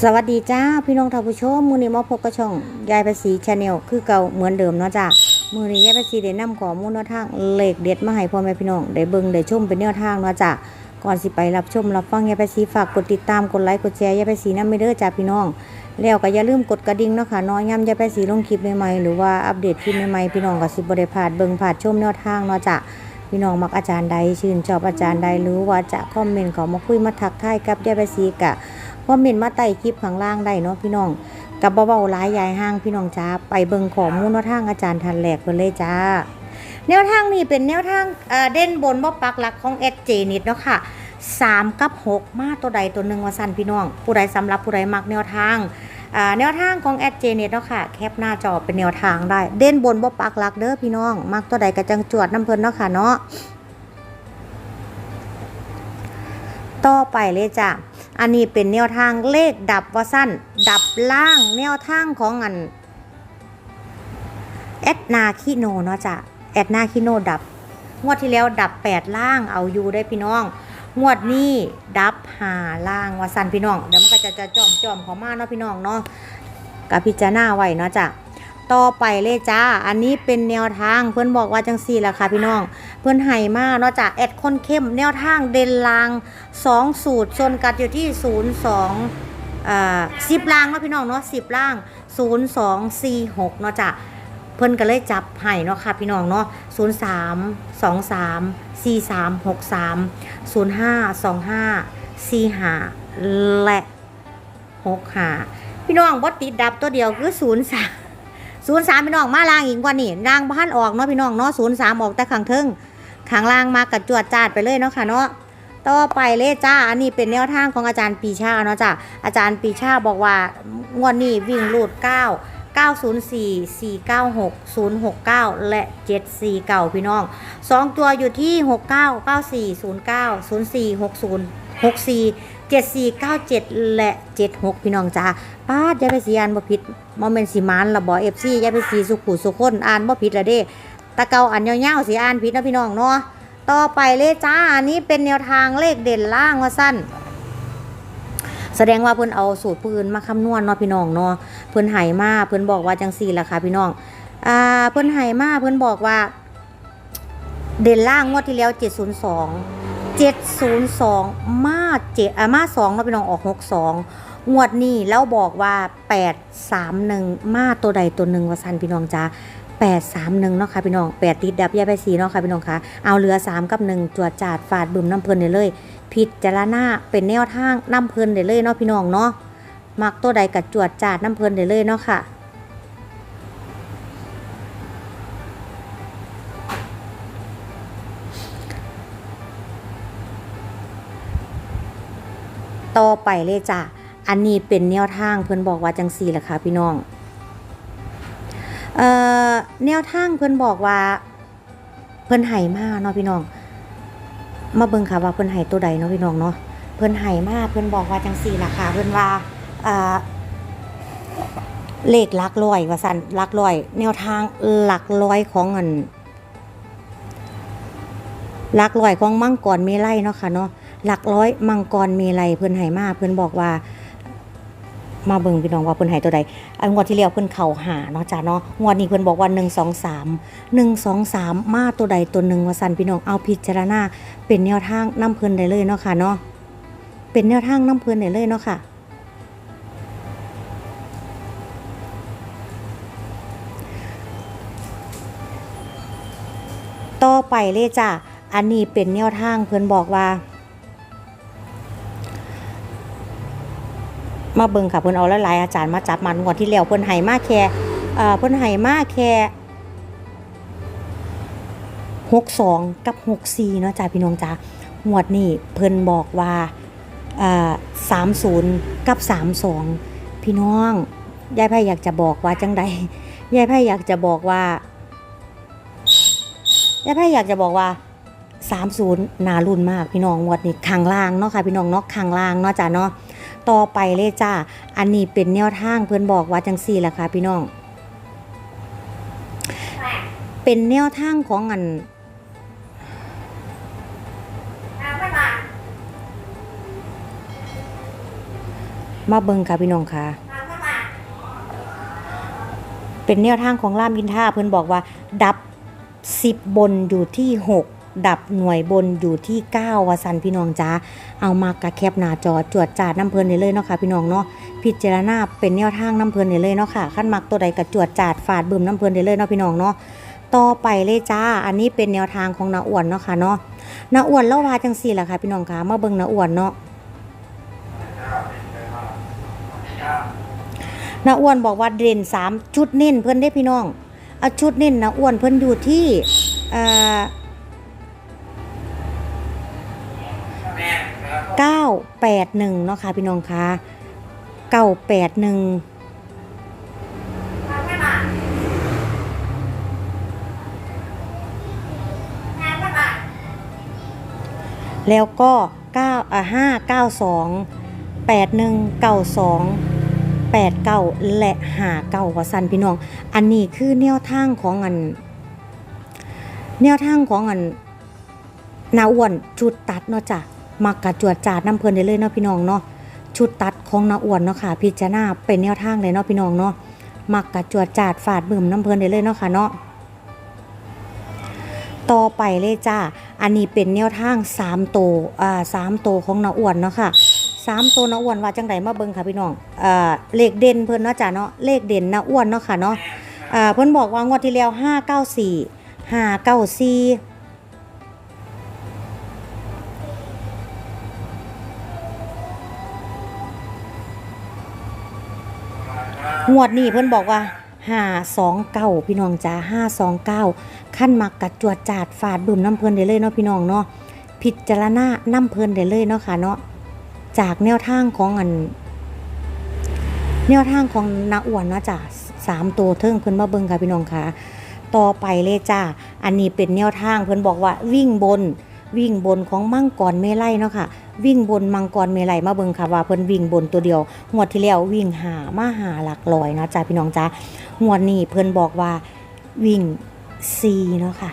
สวัสดีจ้าพี่น้องท่านผู้ชมมือนี้มาพบกับช่องยายภาษีชาแนลคือเก่าเหมือนเดิมเนาะจ้ามือนี้ยายภาษีได้นำข้อมูลแนวทางเลขเด็ดมาให้พ่อแม่พี่น้องได้เบิ่งได้ชมเป็นแนวทางเนาะจ้าก่อนสิไปรับชมรับฟังยายภาษีฝากกดติดตามกดไลค์กดแชร์ยายภาษีนำไม่เด้อจ้าพี่น้อง แล้วก็อย่าลืมกดกระดิ่งเนาะค่ะน้อยย้ำยายภาษีลงคลิปใหม่ๆหรือว่าอัปเดตคลิปใหม่ๆพี่น้องก็สิบ่ได้พลาดเบิ่งพลาดชมแนวทางเนาะจ้าพี่น้องมักอาจารย์ใดชื่นชอบอาจารย์ใดหรือว่าจะคอมเมนต์เขามาคุยมาทักทายกับยายไปซีกะ คอมเมนต์มาใต้คลิปข้างล่างได้เนาะพี่น้องกับเบาๆหลายยายห้างพี่น้องจ้าไปเบิ่งของมูลนทางอาจารย์ทันแหลกไปเลยจ้า แนวทางนี้เป็นแนวทางเด่นบนบ่ปักหลักของเอเจนิดเนาะค่ะ3กับ6มาตัวใดตัวหนึ่งว่าสั้นพี่น้อง ผู้ใดสำหรับผู้ใดมักแนวทางแนวทางของแอดเจเนตเนาะค่ะแคปหน้าจอเป็นแนวทางได้ เด่นบนบ่ปักหลักเด้อพี่น้อง มักตัวใดกระจังจวดน้ำเพิ่นเนาะค่ะเนาะต่อไปเลยจ้ะ อันนี้เป็นแนวทางเลขดับว่าสั้น ดับล่างแนวทางของอันแอดนาคิโนเนาะจ้ะแอดนาคิโนดับ งวดที่แล้วดับ 8 ล่างเอาอยู่ได้พี่น้อง งวดนี้ดับหาล่างว่าสั้นพี่น้องเดี๋ยวมันก็จะจะจอมจอมๆเขามาเนาะพี่น้องเนาะกับพิจารณาไว้เนาะจ้ะ ต่อไปเลยจ้า อันนี้เป็นแนวทางเพื่อนบอกว่าจังสี่ละค่ะพี่น้อง เพื่อนไห่มาเนาะจ้ะแอดคนเข้มแนวทางเด่นลางสองสูตรส่วนกัดอยู่ที่ศูนย์สองอ่าสิบล่างเนาะพี่น้องเนาะสิบล่างศูนย์สองสี่หกเนาะจ้ะเพื่อนก็เลยจับไห่เนาะค่ะพี่น้องเนาะศูนย์สามสองสามสี่สามหกสามศูนย์ห้าสองห้าสี่ห้าและหกห้าพี่น้องบดติดดับตัวเดียวคือศูนย์สาม ศูนย์สามพี่น้องมาล่างอีกกว่านี่ล่างบ้านออกเนาะพี่น้องเนาะศูนย์สามออกแต่ข้างเทิงข้างล่างมากระจวดจาดไปเลยเนาะค่ะเนาะต่อไปเลยจ้า อันนี้เป็นแนวทางของอาจารย์ปีชาเนาะจ้าอาจารย์ปีชาบอกว่างวดนี้วิ่งรูด9 904 496 069 และ 749 พี่น้อง 2 ตัวอยู่ที่ 69 94 09 04 60 64 7497 และ 76 พี่น้องจ้าป้าดอย่าไปสีอ่านบ่ผิดบ่แม่นสิมานละบ่ FC อย่าไปสีสุขุสุคนอ่านบ่ผิดละเด้ตะเกาอันยาวๆสิอ่านผิดนะพี่น้องเนาะต่อไปเลยจ้าอันนี้เป็นแนวทางเลขเด่นล่างว่าสั้นแสดงว่าเพิ่นเอาสูตรปืนมาคำนวณเนาะพี่น้องเนาะเพิ่นไหมาเพิ่นบอกว่าจังซี่ละค่ะพี่น้องอ่าเพิ่นไหมาเพิ่นบอกว่า เด่นล่างงวดที่แล้ว702 702 มาเจอ่ามา2เนาะพี่น้องออก 62 งวดนี้แล้วบอกว่า 831 มาตัวใดตัวหนึ่งว่าซันพี่น้องจ้า831เนาะค่ะพี่น้อง 8 ติดดับยาไปสีเนาะค่ะพี่น้องคะเอาเหลือ 3 กับ 1 จวดจาดฟาดบึมน้ำเพิ่นได้เลยพิดจารณาเป็นแนวทางน้ำเพิ่นได้เลยเนาะพี่น้องเนาะมักตัวใดกับจวดจาดน้ำเพิ่นได้เลยเนาะค่ะ ต่อไปเลยจ้ะ อันนี้เป็นแนวทางเพิ่อนบอกว่าจังสี่แหละค่ะพี่น้องเอ่อแนวทางเพิ่อนบอกว่า เพิ่อนไห่มาเนาะพี่น้อง มาเบิ่งค่ะว่าเพิ่อนไห่ตัวใดเนาะพี่น้องเนาะเพิ่อนไห่มาเพิ่อนบอกว่าจังสี่ละค่ะเพิ่อนว่าอ่าเลขลักร้อยว่าซั่นลักร้อย แนวทางหลักร้อยของอันลักร้อยของมังกรเมไล่เนาะค่ะเนาะ หลักร้อยมังกรมีอะไรเพิ่อนให้มาเพิ่อนบอกว่า มาเบิ่งพี่น้องว่าเพิ่อนให้ตัวใดอันงวดที่แล้วเพิ่อนเข่าหาเนาะจ้าเนาะงวดนี้เพิ่อนบอกว่า1 2 3 1 2 3มหนึ่งสองสามมาตัวใดตัวหนึ่งว่าซั่นพี่น้องเอาพิจารณาเป็นแนวทางนํเพิ่อนได้เลยเนาะค่ะเนาะเป็นแนวทางนํเพิ่อนได้เลยเนาะค่ะต่อไปเลยจ้ะ อันนี้เป็นแนวทางเพิ่อนบอกว่า มาเบิ่งค่ะเพิ่นเอาหลายๆอาจารย์มาจับมันงวดที่แล้วเพิ่นให้มาแค่เอ่อเพิ่นให้มาแค่62กับ64เนาะจ้าพี่น้องจ้างวดนี้เพิ่นบอกว่าอ่า30กับ32พี่น้องยายไพ่อยากจะบอกว่าจังใดยายไพ่อยากจะบอกว่ายายไพ่อยากจะบอกว่า30นย์นารุ่นมากพี่น้องงวดนี้ข้างล่างเนาะค่ะพี่น้องเนาะข้างล่างเนาะจ้าเนาะ ต่อไปเลยจ้า อันนี้เป็นแนวทางเพื่อนบอกว่าจังสี่ละค่ะพี่น้อง เป็นแนวทางของอันเมาเบิ่งค่ะพี่น้องค่ะ เป็นแนวทางของล่ามอินท่าเพิ่นบอกว่า ดับ10บนอยู่ที่6 ดับหน่วยบนอยู่ที่ 9วาสันพี่น้องจ้าเอามากระแคบหน้าจอจวดจาดน้ำเพลินได้เลยเนาะค่ะพี่น้องเนาะพิจารณาเป็นแนวทางน้ำเพลินได้เลยเนาะค่ะขั้นมักตัวใดกระจวดจาดฝาดบึมน้ำเพลินได้เลยเนาะพี่น้องเนาะต่อไปเลยจ้า อันนี้เป็นแนวทางของนาอ้วนเนาะค่ะเนาะนาอ้วนเล่าว่าจังสี่แหละค่ะพี่น้องค่ะมาเบิ่งนาอ้วนเนาะนาอ้วนบอกว่าเด่นสามชุดเน้นเพื่อนได้พี่น้องเอาชุดเน้นนาอ้วนเพื่อนอยู่ที่เก้า แปดหนึ่งเนาะค่ะพี่น้องคะเก้าแปดหนึ่งแล้วก็เก้าอ่าห้าเก้าสองแปดหนึ่งเก้าสองแปดเก้าและหาเก้าว่าสันพี่น้อง อันนี้คือแนวทางของอัน แนวทางของอันนาอ้วนชุดตัดเนาะจ้ะ มักกะจวดจาดน้ำเพลินได้เลยเนาะพี่น้องเนาะชุดตัดของนาอ้วนเนาะค่ะพิจารณาเป็นแนวทางเลยเนาะพี่น้องเนาะมักกะจวดจาดฝาดบึมน้ำเพลินได้เลยเนาะค่ะเนาะต่อไปเลยจ้า อันนี้เป็นแนวทาง3โตอ่าสามโตของนาอ้วนเนาะค่ะสามตัวน้าอ้วนว่าจังไดมาเบิ่งค่ะพี่น้องอ่อเลขเด่นเพิ่นเนาะจ้ะเนาะเลขเด่นนาอ้วนเนาะค่ะเนาะอ่าเพิ่นบอกว่างวดที่แล้ว594 594 งวดนี้เพิ่นบอกว่า529พี่น้องจ้า529ขั้นมักกระจวดจาดฝาดบึมน้ำเพลินได้เลยเนาะพี่น้องเนาะพิจารณาน้ำเพลินได้เลยเนาะค่ะเนาะจากแนวทางของอัน แนวทางของนาอ้วนเนาะจ้ะสามตัวเทิงเพิ่นมาเบิ่งค่ะพี่น้องค่ะ ต่อไปเลยจ้าอันนี้เป็นแนวทางเพิ่นบอกว่าวิ่งบนวิ่งบนของมั่งกรเมไลัยเนาะค่ะ วิ่งบนมังกรเมลัยมาเบิงค่ะว่าเพิ่นวิ่งบนตัวเดียวงวดที่แล้ววิ่งหามาหาหลักลอยเนาะจ้าพี่น้องจ้างวดนี้เพิ่นบอกว่าวิ่งซีเนาะค่ะ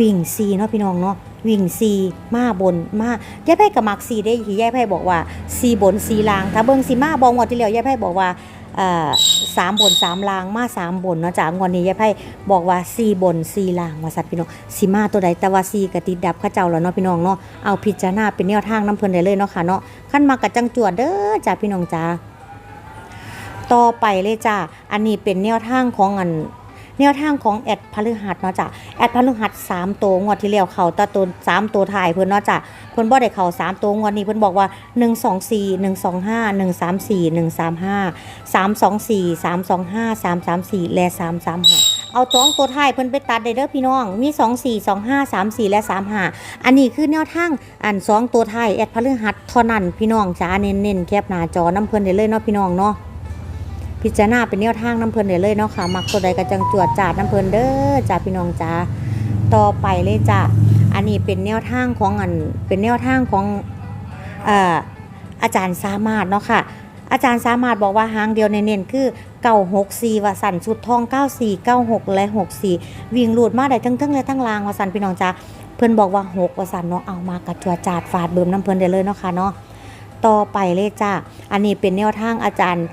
วิ่งซีเนาะพี่น้องเนาะวิ่งซีมาบนมายายไพ่กับมักซีได้ที่ยายไพ่บอกว่าซีบนซีลาง ถ้าเบิงซีมาบองวดที่แล้วยายไพ่บอกว่า สามบนสามลางมาสามบนเนาะจากงวดนี้ยายไพ่บอกว่าสี่บนสี่ลางว่าสัตว์พี่น้องสีมาตัวใดแต่ว่าสี่กติดดับข้าเจ้าแล้วเนาะพี่น้องเนาะเอาพิจารณาเป็นแนวทางน้ำเพลินได้เลยเนาะค่ะเนาะขั้นมากระจังจวดเด้อจ้าพี่น้องจ้าต่อไปเลยจ้าอันนี้เป็นแนวทางของอัน แนวทางของแอดพฤหัสเนาะจ้ะแอดพฤหัส3ตัวงวดที่แล้วเขาตะตน3ตัวถ่ายเพิ่นเนาะจ้ะเพิ่นบ่ได้เข้า3ตัวงวดนี้เพิ่นบอกว่า 124 125 134 135 324 325 334 และ 335เอาสองตัวท้ายเพิ่นไปตัดได้เด้อพี่น้อง มี 24 25 34 และ 35 อันนี้คือแนวทางอันสองตัวท้ายแอดพฤหัสเท่านั้นพี่น้องจ้าเน้นๆแคปหน้าจอน้ำเพิ่นได้เลยเนาะพี่น้องเนาะ พิจารณาเป็นแนวทางน้ำเพลินได้เลยเนาะค่ะมักตัวใดก็จังจวดจาดน้ำเพลินเด้อจ้าพี่น้องจ้าต่อไปเลยจ้าอันนี้เป็นแนวทางของอันเป็นแนวทางของเอ่อาจารย์สามารถเนาะค่ะ อาจารย์สามารถบอกว่าหางเดียวเน้นๆคือเก้าหกสี่วสันชุดทองเก้าสี่เก้าหกและหกสี่วิ่งหลุดมาได้ทั้งทั้งและทั้งลางวสันพี่น้องจ้าเพิ่อนบอกว่าหกวสันเนาะเอามากระจวดจาดฝาดเบิ่มน้ำเพลินได้เลยเนาะค่ะเนาะต่อไปเลยจ้าอันนี้เป็นแนวทางอาจารย์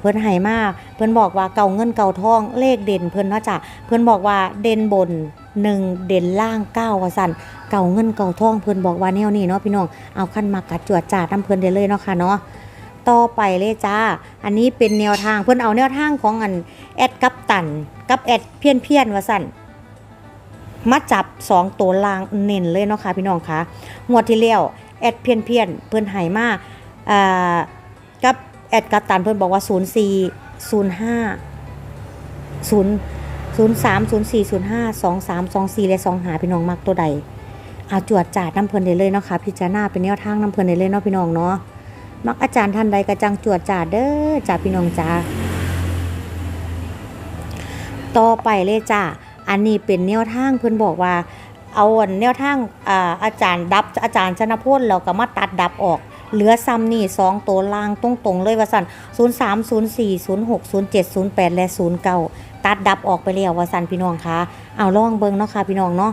เพิ่อนให้มาก เพิ่อนบอกว่าเก่าเงินเก่าทองเลขเด่นเพิ่อนเนาะจ้ะเพิ่อนบอกว่าเด่นบนหนึ่งเด่นล่างเก้าว่าสั่นเก่าเงินเก่าทองเพิ่อนบอกว่าแนวนี้เนาะพี่น้องเอาขั้นมากัดจวดจ่าดน้ำเพิ่อนได้เลยเนาะค่ะเนาะต่อไปเลยจ้า อันนี้เป็นแนวทางเพิ่อนเอาแนวทางของอันแอดกับตันกับแอดเพี้ยนเพี้ยนว่าสั่นมาจับสองตัวล่างเน้นเลยเนาะค่ะพี่น้องคะงวดที่แล้วแอดเพี้ยนเพี้ยนเพิ่อนให้มาอ่ากับ แอดกัปตันเพิ่อนบอกว่า 0 4 0 5 0 0 3 0 4 0 5 2 3 2 4และ2หาพี่น้องมักตัวใดเอาจวดจาดน้ำเพิ่นได้เลยเนาะค่ะพิจารณาเป็นแนวทางน้ำเพิ่นได้เลยเนาะพี่น้องเนาะมักอาจารย์ท่านใดกระจังจวดจาดเด้อจ้าพี่น้องจ้าต่อไปเลยจ้าอันนี้เป็นแนวทางเพิ่อนบอกว่า เอาอันแนวทางอ่าอาจารย์ดับอาจารย์ชนะพลแล้วก็มาตัดดับออก เหลือซ้ำนี่สองตัวล่างตรงๆเลยว่าสัน0 3 0 4 0 6 0 7 0 8 และ 0 9 ตัดดับออกไปแล้วว่าสันพี่น้องคะเอาล่องเบิงเนาะค่ะพี่น้องเนาะ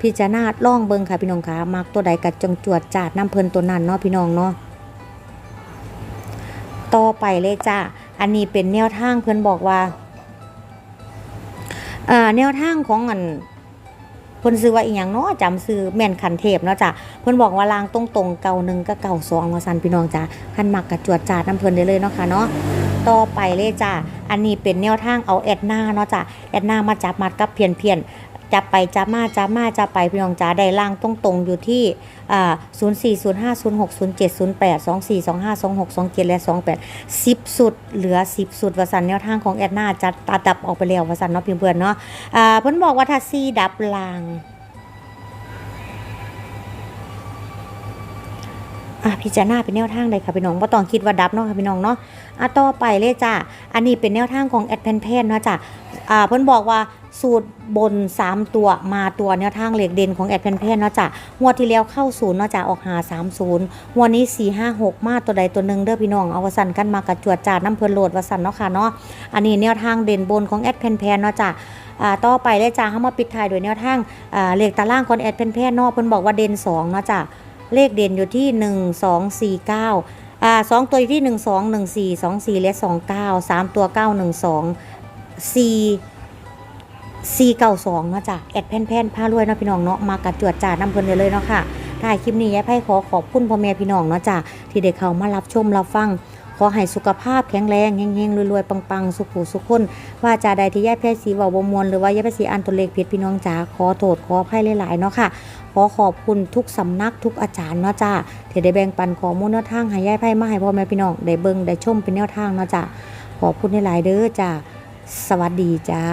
พิจารณาล่องเบิงค่ะพี่น้องคะมักตัวใดกัดจงจวดจาดน้ำเพลินตัวนั้นเนาะพี่น้องเนาะต่อไปเลยจ้าอันนี้เป็นแนวทางเพื่อนบอกว่าอ่อแนวทางของอัน เพิ่นซื้อว่าอีหยังเนาะจำซื้อแม่นขันเทพเนาะจ้ะเพิ่นบอกว่าลางตรงตรงๆเก่าหนึ่งก็เก่าสองว่าซันพี่น้องจ้ะขันหมักกับจวดจาดน้ำเพิ่นได้เลยเนาะค่ะเนาะต่อไปเลยจ้ะอันนี้เป็นแนวทางเอาแอดหน้าเนาะจ้ะแอดหน้ามาจับมัดกับเพียนเพียน จับไปจับมาจับมาจับไปพี่น้องจ้าได้ล่างตรงตรงอยู่ที่อ่ศูนย์ห้า0 4 0 5 0 6 0 7 0 8 2 4 2 5 2 6 2 7แปดสองสี่สองห้าสองหกสองเจ็ดและ28 10สุดเหลือ10สุดวสันแนวทางของแอดนาจะตัดดับออกไปแล้ววสันเนาะเพื่อนเนาะเพิ่นบอกว่าถ้าซีดับล่างอะพิจารณาเป็นแนวทางเลยค่ะพี่น้องบ่ต้องคิดว่าดับเนาะค่ะพี่น้องเนาะอะต่อไปเลยจ้ะ อันนี้เป็นแนวทางของแอดแพนเพนเนาะจ้ะ อ่าเพิ่นบอกว่าสูตรบน 3 ตัวมาตัวแนวทางเหล็กเด่นของแอดแพนเพนเนาะจ้ะงวดที่แล้วเข้าศูนย์เนาะจ้ะออกหาสามศูนย์วดนี้สี่ห้าหกมาตัวใดตัวหนึ่งเด้อพี่น้องเอาวสันกันมากระจวดจาน้ำเพลินโหลดวสันเนาะค่ะเนาะอันนี้แนวทางเด่นบนของแอดแพนแพนเนาะจ้ะอ่าต่อไปเลยจ้าเข้ามาปิดท้ายด้วยแนวทางอ่าเลขตารางของแอดแพนแพนเนาะเพิ่นบอกว่าเด่นสองเนาะจ้ะเลขเด่นอยู่ที่หนึ่งสองสี่เก้าอ่าสองตัวอยู่ที่หนึ่งสองหนึ่งสี่สองสี่และสองเก้าสา มตัวเก้าสองเนาะจ้ะแอดแผ่นแผ่นผ้ารวยเนาะพี่น้องเนาะมากระจวดจ่าน้ำเพลินได้เลยเนาะค่ะถ่ายคลิปนี้ยายไพ่ขอขอบคุณพ่อแม่พี่น้องเนาะจ้ะที่ได้เข้ามารับชมรับฟังขอให้สุขภาพแข็งแรงเฮงๆรวยๆปังๆ สุขุสุขคนว่าจาใดที่ยายไพ่สีเว่าบมวนหรือว่ายายไพ่สีอันตัวเลขผิดพี่น้องจ๋าขอโทษขออภัยหลายๆเนาะค่ะ ขอขอบคุณทุกสำนักทุกอาจารย์เนาะจ้ะที่ได้แบ่งปันข้อมูลแนวทางให้ยายไพ่มาให้พ่อแม่พี่น้องได้เบิ่งได้ชมเป็นแนวทางเนาะจ้ะขอบคุณหลายๆเด้อจ้ะ สวัสดีจ้า